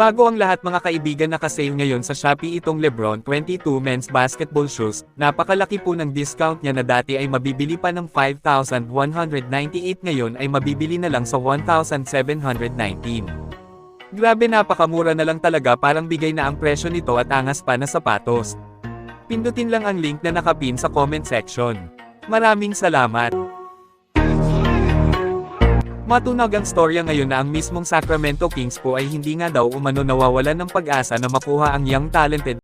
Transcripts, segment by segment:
Bago ang lahat mga kaibigan nakasale ngayon sa Shopee itong Lebron 22 men's basketball shoes, napakalaki po ng discount niya na dati ay mabibili pa ng 5,198 ngayon ay mabibili na lang sa 1,719. Grabe napakamura na lang talaga parang bigay na ang presyo nito at angas pa na sapatos. Pindutin lang ang link na nakapin sa comment section. Maraming salamat! Matunag ang storya ngayon na ang mismong Sacramento Kings po ay hindi nga daw umano nawawalan ng pag-asa na makuha ang young talented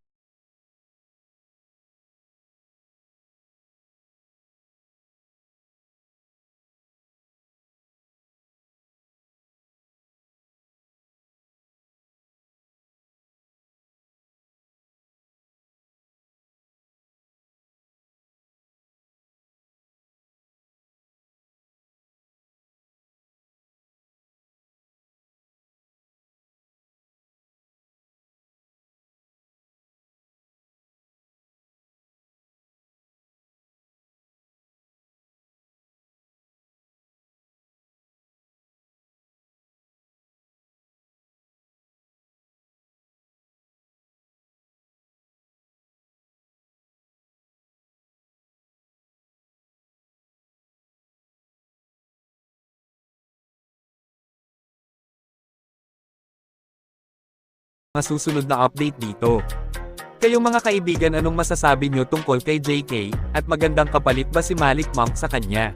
mga susunod na update dito. Kayong mga kaibigan anong masasabi nyo tungkol kay JK, at magandang kapalit ba si Malik Monk sa kanya?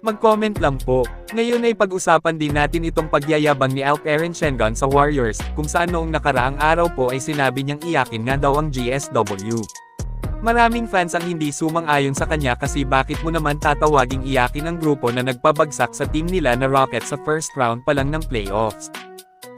Mag-comment lang po. Ngayon ay pag-usapan din natin itong pagyayabang ni Alperen Sengun sa Warriors, kung saan noong nakaraang araw po ay sinabi niyang iyakin nga daw ang GSW. Maraming fans ang hindi sumang-ayon sa kanya kasi bakit mo naman tatawaging iyakin ang grupo na nagpabagsak sa team nila na Rockets sa first round pa lang ng playoffs.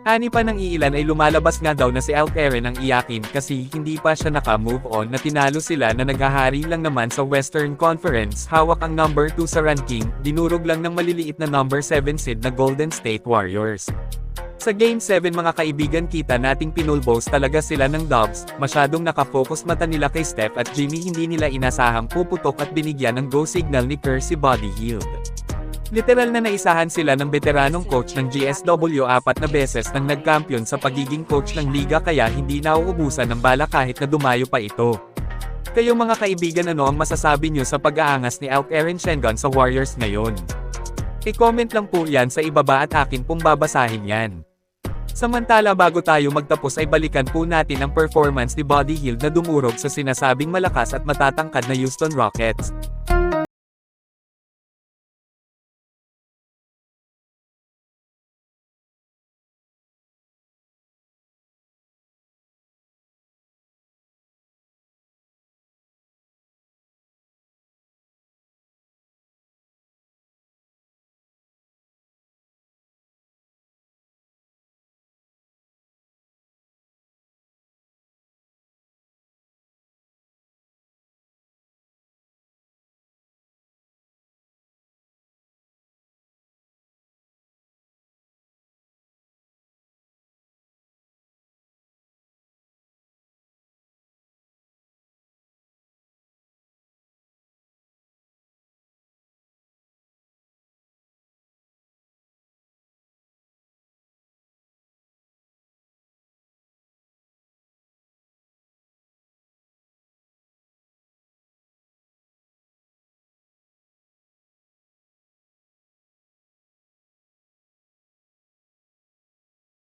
Ani pa ng iilan ay lumalabas nga daw na si Alperen ang iyakin kasi hindi pa siya naka-move on na tinalo sila na naghahari lang naman sa Western Conference hawak ang number 2 sa ranking, dinurog lang ng maliliit na number 7 seed na Golden State Warriors. Sa Game 7 mga kaibigan kita nating pinulbos talaga sila ng Dubs, masyadong nakafocus mata nila kay Steph at Jimmy hindi nila inasahang puputok at binigyan ng go signal ni Kerr si Body Hield. Literal na naisahan sila ng veteranong coach ng GSW apat na beses nang nagkampiyon sa pagiging coach ng liga kaya hindi nauubusan ng bala kahit na dumayo pa ito. Kayong mga kaibigan ano ang masasabi nyo sa pag-aangas ni Alperen Sengun sa Warriors ngayon? I-comment lang po yan sa ibaba at akin pong babasahin yan. Samantala bago tayo magtapos ay balikan po natin ang performance ni Body Hield na dumurog sa sinasabing malakas at matatangkad na Houston Rockets.